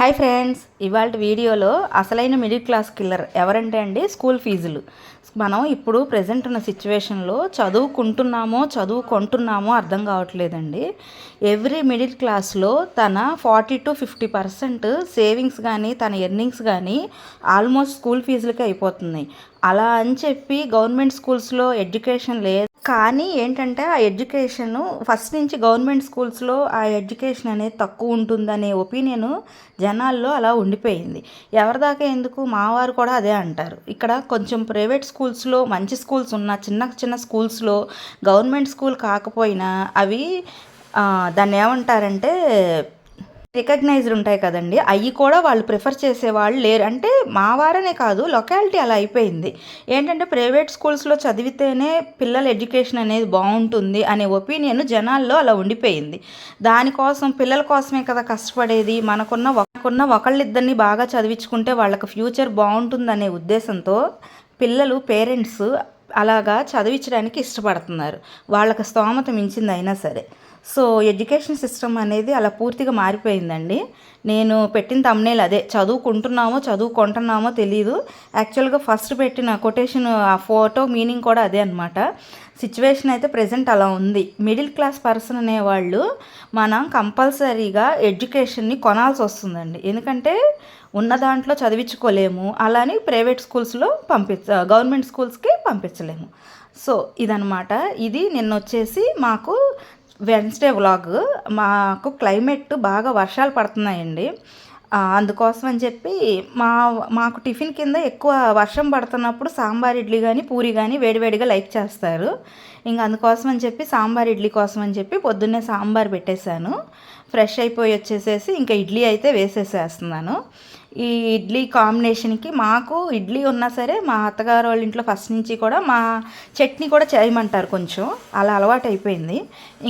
Hi friends ఇవాళ వీడియోలో అసలైన మిడిల్ క్లాస్ కిల్లర్ ఎవరంటే అండి స్కూల్ ఫీజులు. మనం ఇప్పుడు ప్రజెంట్ ఉన్న సిచ్యువేషన్లో చదువుకుంటున్నామో చదువుకుంటున్నామో అర్థం కావట్లేదండి. ఎవ్రీ మిడిల్ క్లాస్లో తన forty to fifty percent savings కానీ తన ఎర్నింగ్స్ కానీ ఆల్మోస్ట్ స్కూల్ ఫీజులకే అయిపోతున్నాయి. అలా అని చెప్పి గవర్నమెంట్ స్కూల్స్లో ఎడ్యుకేషన్ లేదు. కానీ ఏంటంటే ఆ ఎడ్యుకేషన్ ఫస్ట్ నుంచి గవర్నమెంట్ స్కూల్స్లో ఆ ఎడ్యుకేషన్ అనేది తక్కువ ఉంటుందనే ఒపీనియన్ జనాల్లో అలా ఉండిపోయింది. ఎవరిదాకా ఎందుకు? మావారు కూడా అదే అంటారు. ఇక్కడ కొంచెం ప్రైవేట్ స్కూల్స్లో మంచి స్కూల్స్ ఉన్న చిన్న చిన్న స్కూల్స్లో గవర్నమెంట్ స్కూల్ కాకపోయినా అవి దాన్ని ఏమంటారంటే రికగ్నైజ్డ్ ఉంటాయి కదండి అవి కూడా వాళ్ళు ప్రిఫర్ చేసేవాళ్ళు లేరు. అంటే మా వారనే కాదు లొకాలిటీ అలా అయిపోయింది. ఏంటంటే ప్రైవేట్ స్కూల్స్లో చదివితేనే పిల్లల ఎడ్యుకేషన్ అనేది బాగుంటుంది అనే ఒపీనియన్ జనాల్లో అలా ఉండిపోయింది. దానికోసం పిల్లల కోసమే కదా కష్టపడేది. మనకున్న ఒకకున్న ఒకళ్ళిద్దరిని బాగా చదివించుకుంటే వాళ్ళకి ఫ్యూచర్ బాగుంటుందనే ఉద్దేశంతో పిల్లలు పేరెంట్స్ అలాగా చదివించడానికి ఇష్టపడుతున్నారు. వాళ్ళకి స్తోమత మించింది అయినా సరే. సో ఎడ్యుకేషన్ సిస్టమ్ అనేది అలా పూర్తిగా మారిపోయిందండి. నేను పెట్టిన తమ్నేల్ అదే చదువుకుంటున్నామో చదువుకుంటున్నామో తెలియదు యాక్చువల్గా ఫస్ట్ పెట్టిన కొటేషన్ ఆ ఫోటో మీనింగ్ కూడా అదే అనమాట సిచ్యువేషన్ అయితే ప్రజెంట్ అలా ఉంది. మిడిల్ క్లాస్ పర్సన్ అనేవాళ్ళు మనం కంపల్సరీగా ఎడ్యుకేషన్ని కొనాల్సి వస్తుందండి. ఎందుకంటే ఉన్న దాంట్లో చదివించుకోలేము. అలానే ప్రైవేట్ స్కూల్స్లో పంపించ గవర్నమెంట్ స్కూల్స్కి పంపించలేము. సో ఇదనమాట ఇది నిన్న వచ్చేసి మాకు వెన్స్డే వ్లాగ్ మాకు క్లైమేట్ బాగా వర్షాలు పడుతున్నాయండి. అందుకోసం అని చెప్పి మా మాకు టిఫిన్ కింద ఎక్కువ వర్షం పడుతున్నప్పుడు సాంబార్ ఇడ్లీ కానీ పూరి కానీ వేడివేడిగా లైక్ చేస్తారు. ఇంకా అందుకోసం అని చెప్పి సాంబార్ ఇడ్లీ కోసం అని చెప్పి పొద్దున్నే సాంబార్ పెట్టేశాను. ఫ్రెష్ అయిపోయి వచ్చేసేసి ఇంకా ఇడ్లీ అయితే వేసేసేస్తున్నాను. ఈ ఇడ్లీ కాంబినేషన్కి మాకు ఇడ్లీ ఉన్నా సరే మా అత్తగారు వాళ్ళ ఇంట్లో ఫస్ట్ నుంచి కూడా మా చట్నీ కూడా చేయమంటారు కొంచెం. అలా అలవాటు అయిపోయింది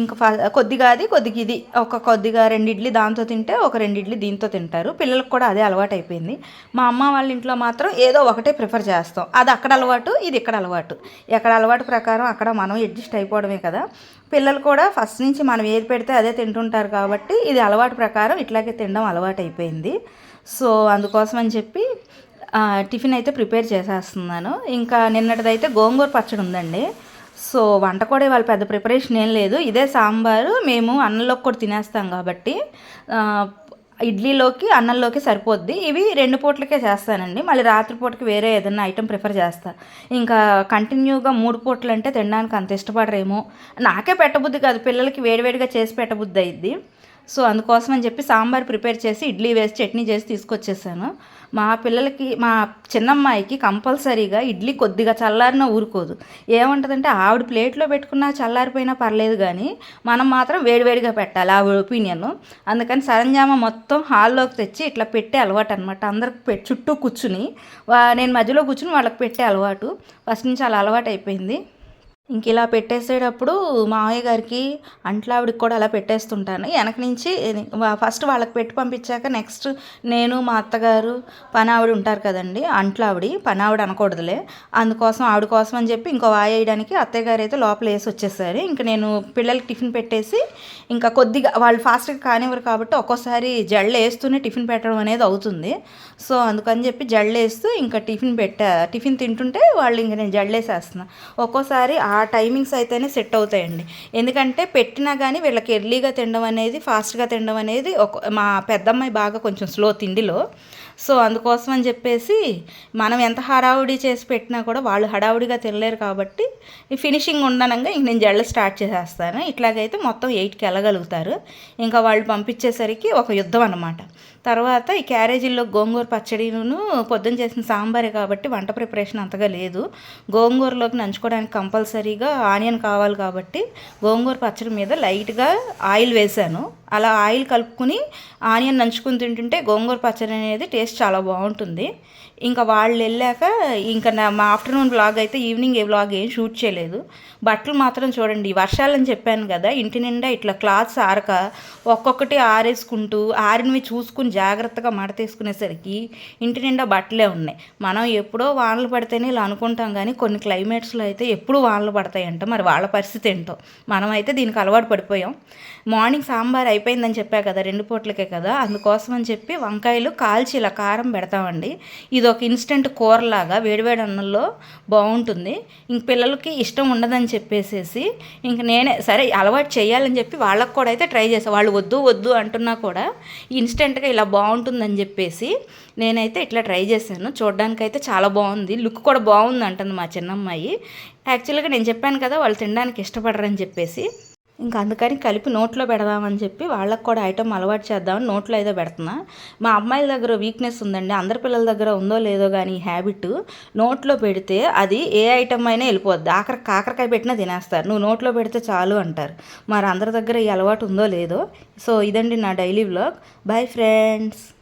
ఇంకా కొద్దిగా అది కొద్దిగా ఇది. ఒక కొద్దిగా రెండు ఇడ్లీ దాంతో తింటే ఒక రెండు ఇడ్లీ దీంతో తింటారు. పిల్లలకు కూడా అదే అలవాటు అయిపోయింది మా అమ్మ వాళ్ళ ఇంట్లో మాత్రం ఏదో ఒకటే ప్రిఫర్ చేస్తాం. అది అక్కడ అలవాటు ఇది ఇక్కడ అలవాటు. ఎక్కడ అలవాటు ప్రకారం అక్కడ మనం అడ్జస్ట్ అయిపోవడమే కదా. పిల్లలు కూడా ఫస్ట్ నుంచి మనం ఏది పెడితే అదే తింటుంటారు కాబట్టి ఇది అలవాటు ప్రకారం ఇట్లాగే తినడం అలవాటు అయిపోయింది సో అందుకోసం అని చెప్పి టిఫిన్ అయితే ప్రిపేర్ చేసేస్తున్నాను. ఇంకా నిన్నటిదైతే గోంగూర పచ్చడి ఉందండి. సో వంట కూడా ఇవాళ పెద్ద ప్రిపరేషన్ ఏం లేదు. ఇదే సాంబారు మేము అన్నంలోకి కూడా తినేస్తాం కాబట్టి ఇడ్లీలోకి అన్నంలోకి సరిపోద్ది. ఇవి రెండు పూటలకే చేస్తానండి. మళ్ళీ రాత్రిపూటకి వేరే ఏదైనా ఐటెం ప్రిఫర్ చేస్తా. ఇంకా కంటిన్యూగా మూడు పూటలు అంటే తినడానికి అంత ఇష్టపడరేమో. నాకే పెట్టబుద్ధి కాదు. పిల్లలకి వేడివేడిగా చేసి పెట్టబుద్ధి అయ్యిద్ది సో అందుకోసం అని చెప్పి సాంబార్ ప్రిపేర్ చేసి ఇడ్లీ వేసి చట్నీ చేసి తీసుకొచ్చేసాను. మా పిల్లలకి మా చిన్నమ్మాయికి కంపల్సరీగా ఇడ్లీ కొద్దిగా చల్లారిన ఊరుకోదు. ఏముంటుందంటే ఆవిడ ప్లేట్లో పెట్టుకున్నా చల్లారిపోయినా పర్లేదు కానీ మనం మాత్రం వేడివేడిగా పెట్టాలి ఆవిడ ఒపీనియన్. అందుకని సరంజామా మొత్తం హాల్లోకి తెచ్చి ఇట్లా పెట్టే అలవాటు అనమాట అందరికి చుట్టూ కూర్చుని నేను మధ్యలో కూర్చుని వాళ్ళకి పెట్టే అలవాటు. ఫస్ట్ నుంచి అలా అలవాటు అయిపోయింది. ఇంక ఇలా పెట్టేసేటప్పుడు మామయ్య గారికి అంట్లావిడికి కూడా అలా పెట్టేస్తుంటాను. వెనక నుంచి ఫస్ట్ వాళ్ళకి పెట్టి పంపించాక నెక్స్ట్ నేను మా అత్తగారు పనావిడ ఉంటారు కదండి అంట్లావిడి పనావిడ అనకూడదులే. అందుకోసం ఆవిడ కోసం అని చెప్పి ఇంకో వాయి వేయడానికి అత్తయ్య గారు అయితే లోపల వేసి వచ్చేసారు. ఇంక నేను పిల్లలకి టిఫిన్ పెట్టేసి ఇంకా కొద్దిగా వాళ్ళు ఫాస్ట్గా కానివ్వరు కాబట్టి ఒక్కోసారి జళ్ళు వేస్తూనే టిఫిన్ పెట్టడం అనేది అవుతుంది. సో అందుకని చెప్పి జళ్ళు వేస్తూ ఇంకా టిఫిన్ పెట్టా టిఫిన్ తింటుంటే వాళ్ళు ఇంక నేను జళ్ళు వేసేస్తున్నాను ఒక్కోసారి ఆ టైమింగ్స్ అయితేనే సెట్ అవుతాయండి. ఎందుకంటే పెట్టినా కానీ వీళ్ళకి ఎర్లీగా తినడం అనేది ఫాస్ట్గా తినడం అనేది ఒక మా పెద్దమ్మాయి బాగా కొంచెం స్లో తిండిలో. సో అందుకోసం అని చెప్పేసి మనం ఎంత హడావుడి చేసి పెట్టినా కూడా వాళ్ళు హడావుడిగా తినలేరు కాబట్టి ఈ ఫినిషింగ్ ఉండనంగా ఇంక నేను జడలు స్టార్ట్ చేసేస్తాను. ఇట్లాగైతే మొత్తం ఎయిట్కి వెళ్ళగలుగుతారు. ఇంకా వాళ్ళు పంపించేసరికి ఒక యుద్ధం అనమాట తర్వాత ఈ క్యారేజీల్లో గోంగూర పచ్చడిను పొద్దున చేసిన సాంబారే కాబట్టి వంట ప్రిపరేషన్ అంతగా లేదు. గోంగూరలోకి నంచుకోవడానికి కంపల్సరీగా ఆనియన్ కావాలి కాబట్టి గోంగూర పచ్చడి మీద లైట్గా ఆయిల్ వేశాను. అలా ఆయిల్ కలుపుకుని ఆనియన్ నంచుకుని తింటుంటే గోంగూర పచ్చడి అనేది టేస్ట్ చాలా బాగుంటుంది. ఇంకా వాళ్ళు వెళ్ళాక ఇంకా నా మా ఆఫ్టర్నూన్ బ్లాగ్ అయితే ఈవినింగ్ ఏ బ్లాగ్ ఏం షూట్ చేయలేదు. బట్టలు మాత్రం చూడండి వర్షాలని చెప్పాను కదా ఇంటి నిండా ఇట్లా క్లాత్స్ ఆరక ఒక్కొక్కటి ఆరేసుకుంటూ ఆరినవి చూసుకుని జాగ్రత్తగా మడతేసుకునేసరికి ఇంటి నిండా బట్టలే ఉన్నాయి. మనం ఎప్పుడో వానలు పడితేనే ఇలా అనుకుంటాం కానీ కొన్ని క్లైమేట్స్లో అయితే ఎప్పుడు వానలు పడతాయంట. మరి వాళ్ళ పరిస్థితి ఏంటో? మనమైతే దీనికి అలవాటు పడిపోయాం. మార్నింగ్ సాంబార్ అయిపోయిందని చెప్పా కదా రెండు పూట్లకే కదా. అందుకోసం అని చెప్పి వంకాయలు కాల్చి ఇలా కారం పెడతామండి. ఇది ఒక ఇన్స్టెంట్ కూరలాగా వేడివేడి అన్నంలో బాగుంటుంది. ఇంక పిల్లలకి ఇష్టం ఉండదని చెప్పేసేసి ఇంక నేనే సరే అలవాటు చేయాలని చెప్పి వాళ్ళకి కూడా అయితే ట్రై చేసాను వాళ్ళు వద్దు వద్దు అంటున్నా కూడా ఇన్స్టెంట్గా ఇలా బాగుంటుందని చెప్పేసి నేనైతే ఇట్లా ట్రై చేశాను. చూడడానికి అయితే చాలా బాగుంది. లుక్ కూడా బాగుంది అంటుంది మా చిన్నమ్మాయి. యాక్చువల్గా నేను చెప్పాను కదా వాళ్ళు తినడానికి ఇష్టపడరని చెప్పేసి ఇంకా అందుకని కలిపి నోట్లో పెడదామని చెప్పి వాళ్ళకి కూడా ఐటమ్ అలవాటు చేద్దామని నోట్లో ఏదో పెడుతున్నా. మా అమ్మాయిల దగ్గర వీక్నెస్ ఉందండి. అందరి పిల్లల దగ్గర ఉందో లేదో కానీ హ్యాబిట్ నోట్లో పెడితే అది ఏ ఐటమ్ అయినా వెళ్ళిపోద్ది. ఆఖరి కాకరకాయ పెట్టినా తినేస్తారు. నువ్వు నోట్లో పెడితే చాలు అంటారు. మరి అందరి దగ్గర ఈ అలవాటు ఉందో లేదో. సో ఇదండి నా డైలీ బ్లాగ్ బాయ్ ఫ్రెండ్స్.